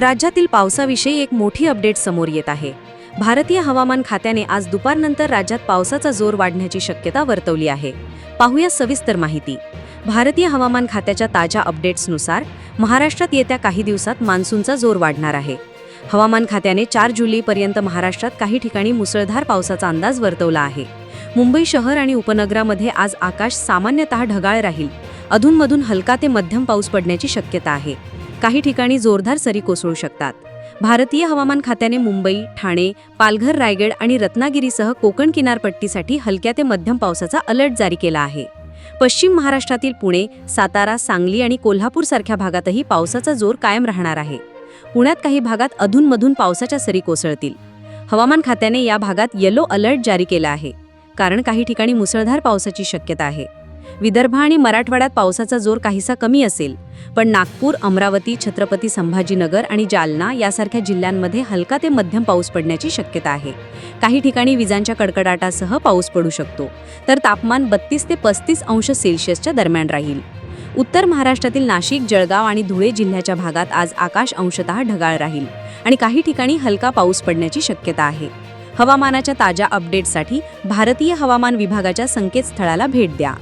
राज्यातील पावसाविषयी एक मोठी अपडेट समोर येत आहे. भारतीय हवामान खात्याने आज दुपारनंतर राज्यात पावसाचा जोर वाढण्याची शक्यता वर्तवली आहे. पाहूया सविस्तर माहिती. भारतीय हवामान खात्याच्या ताज्या अपडेट्सनुसार महाराष्ट्रात येत्या काही दिवसात मान्सूनचा जोर वाढणार आहे. हवामान खात्याने चार जुलैपर्यंत महाराष्ट्रात काही ठिकाणी मुसळधार पावसाचा अंदाज वर्तवला आहे. मुंबई शहर आणि उपनगरामध्ये आज आकाश सामान्यतः ढगाळ राहील. अधूनमधून हलका ते मध्यम पाऊस पडण्याची शक्यता आहे. काही ठिकाणी जोरदार सरी कोसळू शकतात. भारतीय हवामान खात्याने मुंबई ठाणे पालघर रायगड आणि रत्नागिरीसह कोकण किनारपट्टीसाठी हलक्या ते मध्यम पावसाचा अलर्ट जारी केला आहे. पश्चिम महाराष्ट्रातील पुणे सातारा सांगली आणि कोल्हापूर सारख्या भागातही पावसाचा जोर कायम राहणार आहे. पुण्यात काही भागात अधूनमधून पावसाच्या सरी कोसळतील. हवामान खात्याने या भागात येलो अलर्ट जारी केला आहे. कारण काही ठिकाणी मुसळधार पावसाची शक्यता आहे. विदर्भ आणि मराठवाड्यात पावसाचा जोर काहीसा कमी असेल. पण नागपूर अमरावती छत्रपती संभाजीनगर आणि जालना यासारख्या जिल्ह्यांमध्ये हलका ते मध्यम पाऊस पडण्याची शक्यता आहे. काही ठिकाणी विजांच्या कडकडाटासह पाऊस पडू शकतो. तर तापमान बत्तीस ते पस्तीस अंश सेल्सिअसच्या दरम्यान राहील. उत्तर महाराष्ट्रातील नाशिक जळगाव आणि धुळे जिल्ह्याच्या भागात आज आकाश अंशतः ढगाळ राहील आणि काही ठिकाणी हलका पाऊस पडण्याची शक्यता आहे. हवामानाच्या ताज्या अपडेट्ससाठी भारतीय हवामान विभागाच्या संकेतस्थळाला भेट द्या.